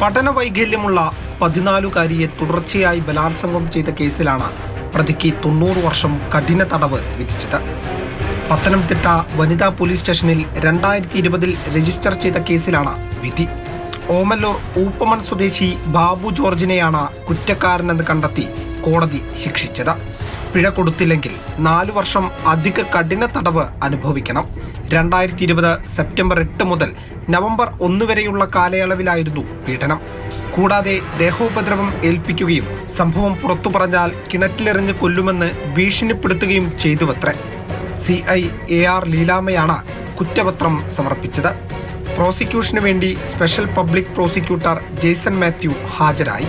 പഠന വൈകല്യമുള്ള പതിനാലുകാരിയെ തുടർച്ചയായി ബലാത്സംഗം ചെയ്ത കേസിലാണ് പ്രതിക്ക് തൊണ്ണൂറ് വർഷം കഠിന തടവ് വിധിച്ചത്. പത്തനംതിട്ട വനിതാ പോലീസ് സ്റ്റേഷനിൽ രണ്ടായിരത്തി ഇരുപതിൽ രജിസ്റ്റർ ചെയ്ത കേസിലാണ് വിധി. ഓമല്ലൂർ ഊപ്പമൺ സ്വദേശി ബാബു ജോർജിനെയാണ് കുറ്റക്കാരനെന്ന് കണ്ടെത്തി കോടതി ശിക്ഷിച്ചത്. പിഴ കൊടുത്തില്ലെങ്കിൽ നാലു വർഷം അധിക കഠിന തടവ് അനുഭവിക്കണം. രണ്ടായിരത്തി ഇരുപത് സെപ്റ്റംബർ എട്ട് മുതൽ നവംബർ ഒന്ന് വരെയുള്ള കാലയളവിലായിരുന്നു പീഡനം. കൂടാതെ ദേഹോപദ്രവം ഏൽപ്പിക്കുകയും സംഭവം പുറത്തു പറഞ്ഞാൽ കിണറ്റിലെറിഞ്ഞ് കൊല്ലുമെന്ന് ഭീഷണിപ്പെടുത്തുകയും ചെയ്തുവത്രേ. സി ഐ എ ആർ ലീലാമയാണ് കുറ്റപത്രം സമർപ്പിച്ചത്. പ്രോസിക്യൂഷന് വേണ്ടി special public prosecutor Jason Mathew ഹാജരായി.